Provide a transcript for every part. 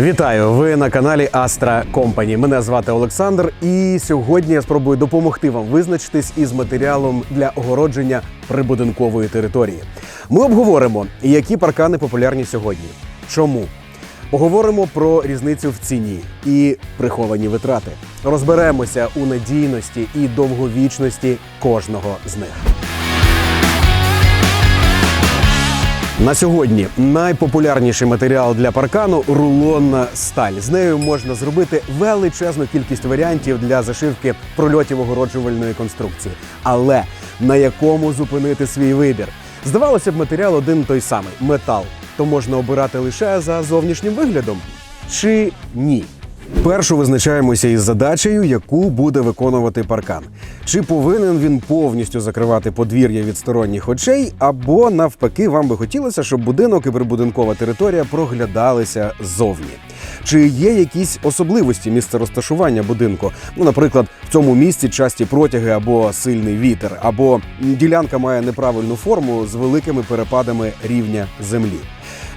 Вітаю! Ви на каналі Astra Company. Мене звати Олександр, і сьогодні я спробую допомогти вам визначитись із матеріалом для огородження прибудинкової території. Ми обговоримо, які паркани популярні сьогодні, чому. Поговоримо про різницю в ціні і приховані витрати. Розберемося у надійності і довговічності кожного з них. На сьогодні найпопулярніший матеріал для паркану рулонна сталь. З нею можна зробити величезну кількість варіантів для зашивки прольотів огороджувальної конструкції. Але на якому зупинити свій вибір? Здавалося б, матеріал один той самий метал. То можна обирати лише за зовнішнім виглядом чи ні? Першу визначаємося із задачею, яку буде виконувати паркан. Чи повинен він повністю закривати подвір'я від сторонніх очей, або навпаки, вам би хотілося, щоб будинок і прибудинкова територія проглядалися ззовні? Чи є якісь особливості місця розташування будинку? Ну, наприклад, в цьому місці часті протяги або сильний вітер, або ділянка має неправильну форму з великими перепадами рівня землі.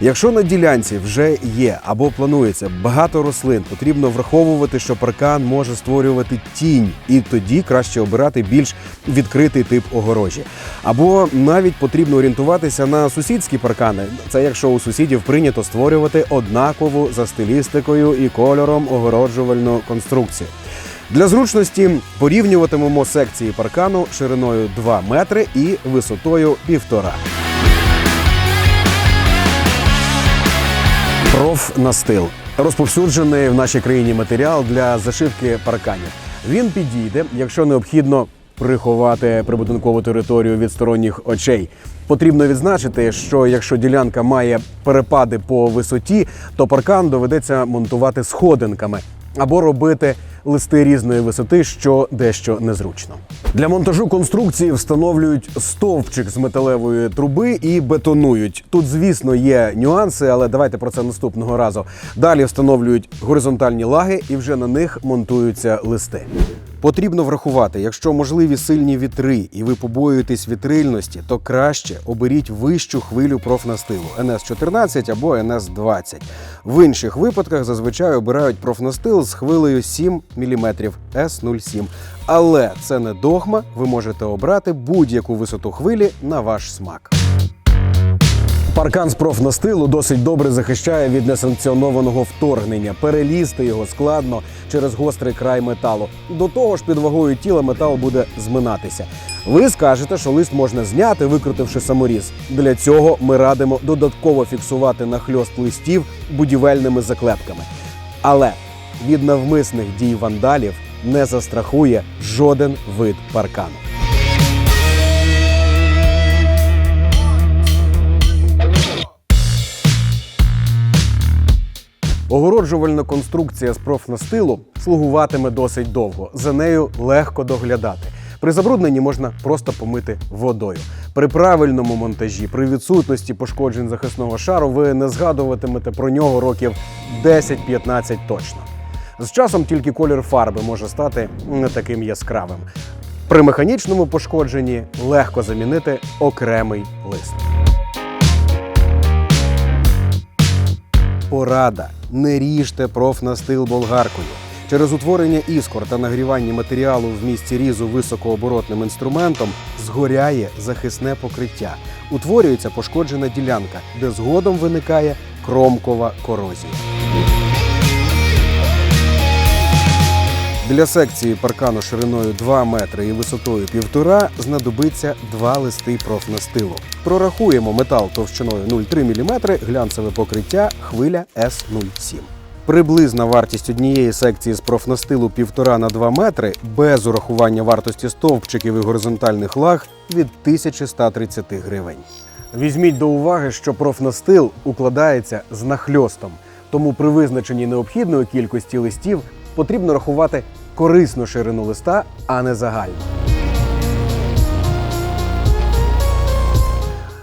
Якщо на ділянці вже є або планується багато рослин, потрібно враховувати, що паркан може створювати тінь, і тоді краще обирати більш відкритий тип огорожі. Або навіть потрібно орієнтуватися на сусідські паркани. Це якщо у сусідів прийнято створювати однакову за стилістикою і кольором огороджувальну конструкцію. Для зручності порівнюватимемо секції паркану шириною 2 метри і висотою 1,5. Профнастил розповсюджений в нашій країні матеріал для зашивки парканів. Він підійде, якщо необхідно приховати прибудинкову територію від сторонніх очей. Потрібно відзначити, що якщо ділянка має перепади по висоті, то паркан доведеться монтувати сходинками або робити листи різної висоти, що дещо незручно. Для монтажу конструкції встановлюють стовпчик з металевої труби і бетонують. Тут, звісно, є нюанси, але давайте про це наступного разу. Далі встановлюють горизонтальні лаги і вже на них монтуються листи. Потрібно врахувати, якщо можливі сильні вітри і ви побоюєтесь вітрильності, то краще оберіть вищу хвилю профнастилу НС-14 або НС-20. В інших випадках зазвичай обирають профнастил з хвилею 7 мм С07. Але це не догма, ви можете обрати будь-яку висоту хвилі на ваш смак. Паркан з профнастилу досить добре захищає від несанкціонованого вторгнення. Перелізти його складно через гострий край металу. До того ж, під вагою тіла метал буде зминатися. Ви скажете, що лист можна зняти, викрутивши саморіз. Для цього ми радимо додатково фіксувати нахльост листів будівельними заклепками. Але від навмисних дій вандалів не застрахує жоден вид паркану. Огороджувальна конструкція з профнастилу слугуватиме досить довго. За нею легко доглядати. При забрудненні можна просто помити водою. При правильному монтажі, при відсутності пошкоджень захисного шару, ви не згадуватимете про нього років 10-15 точно. З часом тільки колір фарби може стати не таким яскравим. При механічному пошкодженні легко замінити окремий лист. Порада. Не ріжте профнастил болгаркою. Через утворення іскор та нагрівання матеріалу в місці різу високооборотним інструментом згоряє захисне покриття. Утворюється пошкоджена ділянка, де згодом виникає кромкова корозія. Для секції паркану шириною 2 метри і висотою 1,5 знадобиться два листи профнастилу. Прорахуємо метал товщиною 0,3 мм, глянцеве покриття, хвиля С07. Приблизна вартість однієї секції з профнастилу 1,5 на 2 метри без урахування вартості стовпчиків і горизонтальних лаг від 1130 гривень. Візьміть до уваги, що профнастил укладається з нахльостом, тому при визначенні необхідної кількості листів потрібно рахувати корисну ширину листа, а не загальну.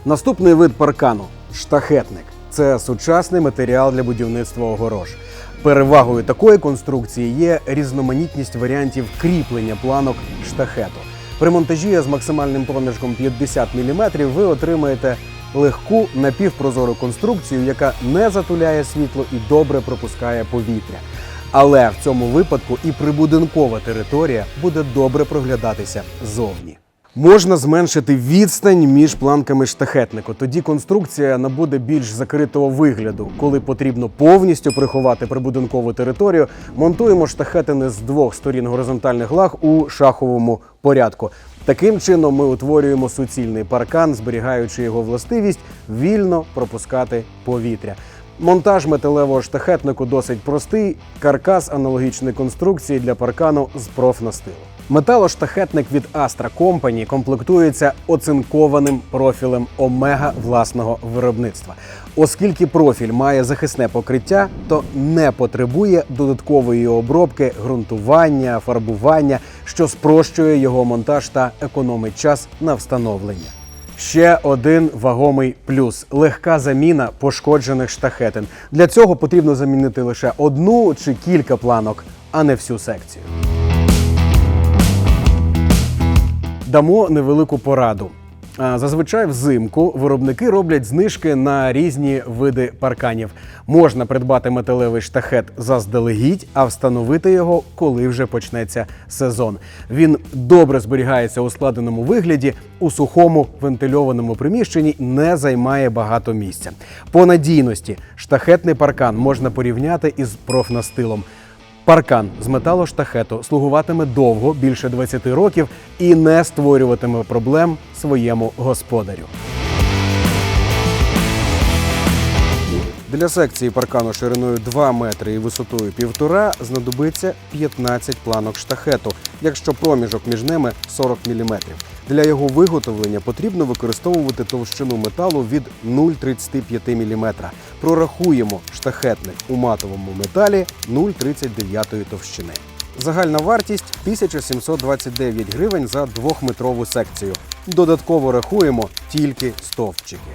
Наступний вид паркану штахетник. Це сучасний матеріал для будівництва огорож. Перевагою такої конструкції є різноманітність варіантів кріплення планок штахету. При монтажі з максимальним проміжком 50 мм ви отримаєте легку напівпрозору конструкцію, яка не затуляє світло і добре пропускає повітря. Але в цьому випадку і прибудинкова територія буде добре проглядатися ззовні. Можна зменшити відстань між планками штахетнику. Тоді конструкція набуде більш закритого вигляду. Коли потрібно повністю приховати прибудинкову територію, монтуємо штахетини з двох сторін горизонтальних лаг у шаховому порядку. Таким чином ми утворюємо суцільний паркан, зберігаючи його властивість вільно пропускати повітря. Монтаж металевого штахетнику досить простий. Каркас аналогічної конструкції для паркану з профнастилу. Металоштахетник від Astra Company комплектується оцинкованим профілем Омега власного виробництва. Оскільки профіль має захисне покриття, то не потребує додаткової обробки, ґрунтування, фарбування, що спрощує його монтаж та економить час на встановлення. Ще один вагомий плюс легка заміна пошкоджених штахетин. Для цього потрібно замінити лише одну чи кілька планок, а не всю секцію. Дамо невелику пораду. Зазвичай взимку виробники роблять знижки на різні види парканів. Можна придбати металевий штахет заздалегідь, а встановити його, коли вже почнеться сезон. Він добре зберігається у складеному вигляді, у сухому вентильованому приміщенні не займає багато місця. По надійності штахетний паркан можна порівняти із профнастилом. Паркан з металоштахету слугуватиме довго, більше 20 років, і не створюватиме проблем своєму господарю. Для секції паркану шириною 2 метри і висотою 1,5 знадобиться 15 планок штахету, якщо проміжок між ними 40 мм. Для його виготовлення потрібно використовувати товщину металу від 0,35 мм. Прорахуємо штахетник у матовому металі 0,39 товщини. Загальна вартість 1729 гривень за двохметрову секцію. Додатково рахуємо тільки стовпчики.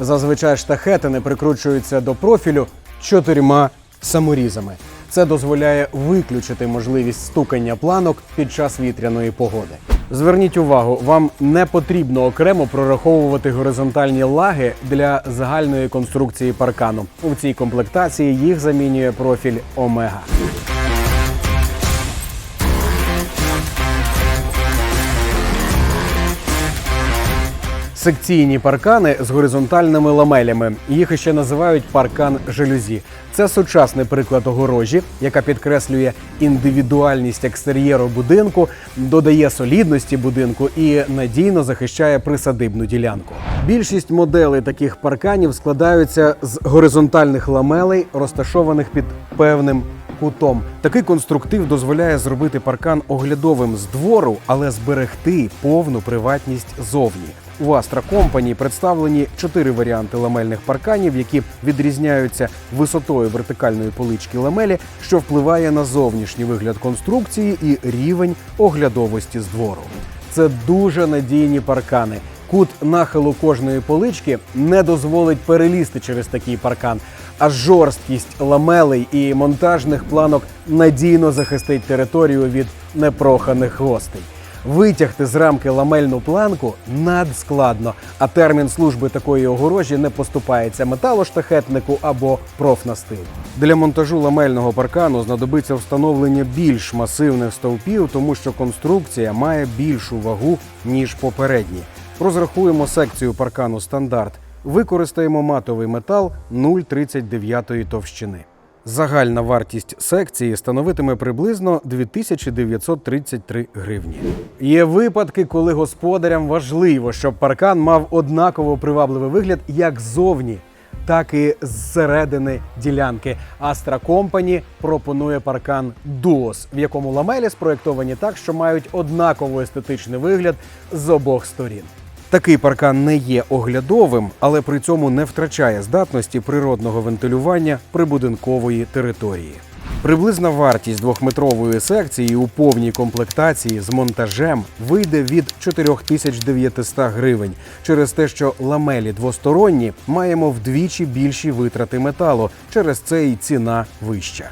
Зазвичай штахетини прикручуються до профілю чотирма саморізами. Це дозволяє виключити можливість стукання планок під час вітряної погоди. Зверніть увагу, вам не потрібно окремо прораховувати горизонтальні лаги для загальної конструкції паркану. У цій комплектації їх замінює профіль Омега. Секційні паркани з горизонтальними ламелями. Їх ще називають паркан жалюзі. Це сучасний приклад огорожі, яка підкреслює індивідуальність екстер'єру будинку, додає солідності будинку і надійно захищає присадибну ділянку. Більшість моделей таких парканів складаються з горизонтальних ламелей, розташованих під певним кутом. Такий конструктив дозволяє зробити паркан оглядовим з двору, але зберегти повну приватність зовні. У Astra Company представлені чотири варіанти ламельних парканів, які відрізняються висотою вертикальної полички ламелі, що впливає на зовнішній вигляд конструкції і рівень оглядовості з двору. Це дуже надійні паркани. Кут нахилу кожної полички не дозволить перелізти через такий паркан, а жорсткість ламелей і монтажних планок надійно захистить територію від непроханих гостей. Витягти з рамки ламельну планку надскладно, а термін служби такої огорожі не поступається металоштахетнику або профнастилу. Для монтажу ламельного паркану знадобиться встановлення більш масивних стовпів, тому що конструкція має більшу вагу ніж попередні. Розрахуємо секцію паркану стандарт. Використаємо матовий метал 0,39 товщини. Загальна вартість секції становитиме приблизно 2933 гривні. Є випадки, коли господарям важливо, щоб паркан мав однаково привабливий вигляд як ззовні, так і зсередини ділянки. Astra Company пропонує паркан Duos, в якому ламелі спроєктовані так, що мають однаково естетичний вигляд з обох сторін. Такий паркан не є оглядовим, але при цьому не втрачає здатності природного вентилювання прибудинкової території. Приблизна вартість двохметрової секції у повній комплектації з монтажем вийде від 4900 гривень через те, що ламелі двосторонні маємо вдвічі більші витрати металу. Через це і ціна вища.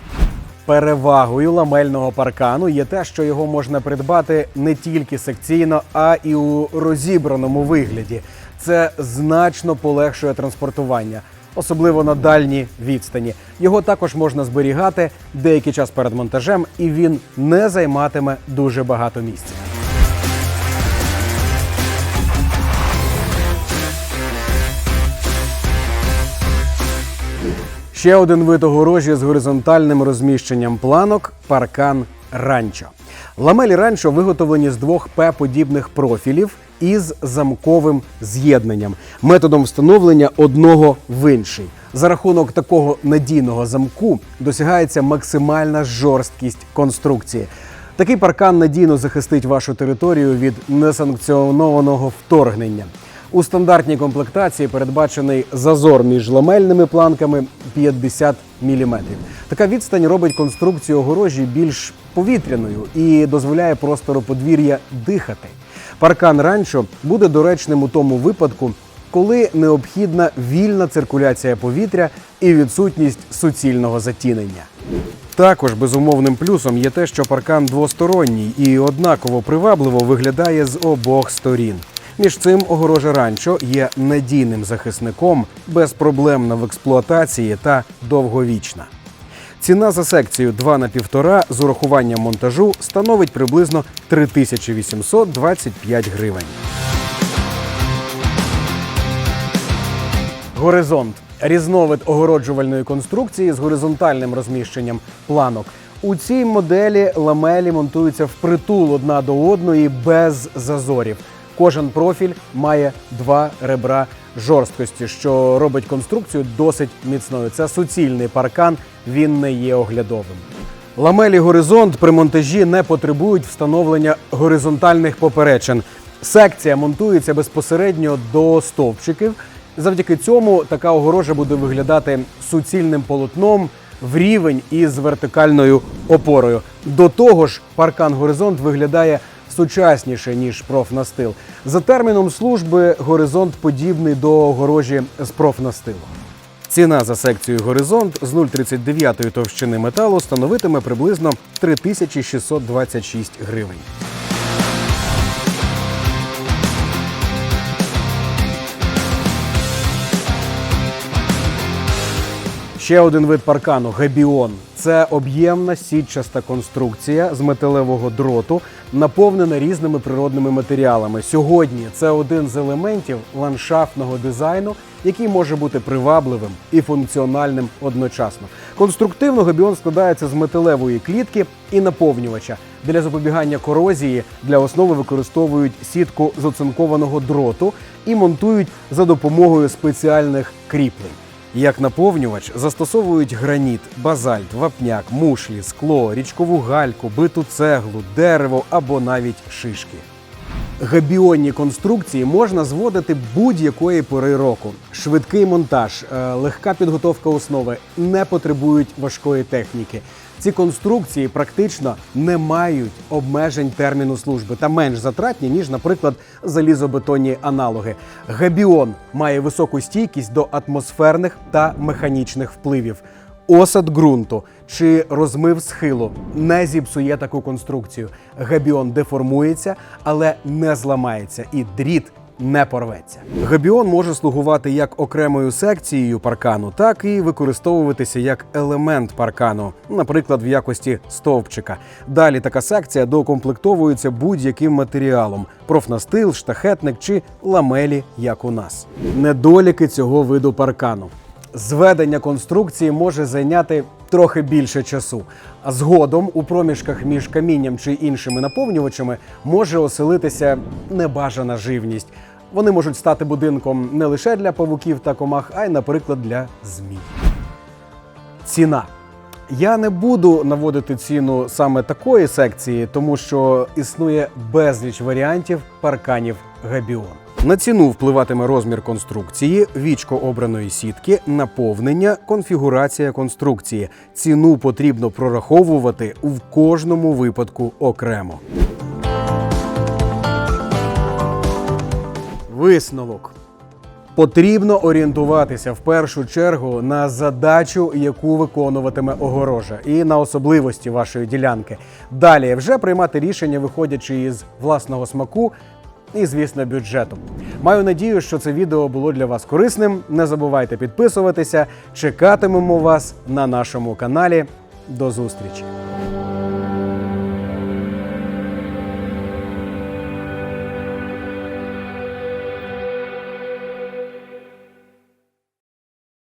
Перевагою ламельного паркану є те, що його можна придбати не тільки секційно, а і у розібраному вигляді. Це значно полегшує транспортування, особливо на дальній відстані. Його також можна зберігати деякий час перед монтажем, і він не займатиме дуже багато місця. Ще один вид огорожі з горизонтальним розміщенням планок паркан ранчо. Ламелі ранчо виготовлені з двох П-подібних профілів із замковим з'єднанням, методом встановлення одного в інший. За рахунок такого надійного замку досягається максимальна жорсткість конструкції. Такий паркан надійно захистить вашу територію від несанкціонованого вторгнення. У стандартній комплектації передбачений зазор між ламельними планками 50 мм. Така відстань робить конструкцію огорожі більш повітряною і дозволяє простору подвір'я дихати. Паркан ранчо буде доречним у тому випадку, коли необхідна вільна циркуляція повітря і відсутність суцільного затінення. Також безумовним плюсом є те, що паркан двосторонній і однаково привабливо виглядає з обох сторін. Між цим огорожа ранчо є надійним захисником, безпроблемна в експлуатації та довговічна. Ціна за секцію 2 на 1,5 з урахуванням монтажу становить приблизно 3825 гривень. Горизонт різновид огороджувальної конструкції з горизонтальним розміщенням планок. У цій моделі ламелі монтуються впритул одна до одної без зазорів. Кожен профіль має два ребра жорсткості, що робить конструкцію досить міцною. Це суцільний паркан, він не є оглядовим. Ламелі горизонт при монтажі не потребують встановлення горизонтальних поперечин. Секція монтується безпосередньо до стовпчиків. Завдяки цьому така огорожа буде виглядати суцільним полотном в рівень із вертикальною опорою. До того ж, паркан горизонт виглядає сучасніше ніж профнастил. За терміном служби горизонт подібний до огорожі з профнастилу. Ціна за секцію горизонт з 0,39 товщини металу становитиме приблизно 3626 гривень. Ще один вид паркану габіон. Це об'ємна сітчаста конструкція з металевого дроту, наповнена різними природними матеріалами. Сьогодні це один з елементів ландшафтного дизайну, який може бути привабливим і функціональним одночасно. Конструктивно габіон складається з металевої клітки і наповнювача. Для запобігання корозії для основи використовують сітку з оцинкованого дроту і монтують за допомогою спеціальних кріплень. Як наповнювач застосовують граніт, базальт, вапняк, мушлі, скло, річкову гальку, биту цеглу, дерево або навіть шишки. Габіонні конструкції можна зводити будь-якої пори року. Швидкий монтаж, е, легка підготовка основи не потребують важкої техніки. Ці конструкції практично не мають обмежень терміну служби та менш затратні, ніж, наприклад, залізобетонні аналоги. Габіон має високу стійкість до атмосферних та механічних впливів. Осад ґрунту чи розмив схилу не зіпсує таку конструкцію. Габіон деформується, але не зламається, і дріт не порветься. Габіон може слугувати як окремою секцією паркану, так і використовуватися як елемент паркану, наприклад, в якості стовпчика. Далі така секція доукомплектовується будь-яким матеріалом: профнастил, штахетник чи ламелі, як у нас. Недоліки цього виду паркану. Зведення конструкції може зайняти трохи більше часу, а згодом у проміжках між камінням чи іншими наповнювачами може оселитися небажана живність. Вони можуть стати будинком не лише для павуків та комах, а й, наприклад, для змій. Ціна. Я не буду наводити ціну саме такої секції, тому що існує безліч варіантів парканів Габіон. На ціну впливатиме розмір конструкції, вічко обраної сітки, наповнення, конфігурація конструкції. Ціну потрібно прораховувати в кожному випадку окремо. Висновок. Потрібно орієнтуватися в першу чергу на задачу, яку виконуватиме огорожа, і на особливості вашої ділянки. Далі вже приймати рішення, виходячи із власного смаку і, звісно, бюджету. Маю надію, що це відео було для вас корисним. Не забувайте підписуватися. Чекатимемо вас на нашому каналі. До зустрічі!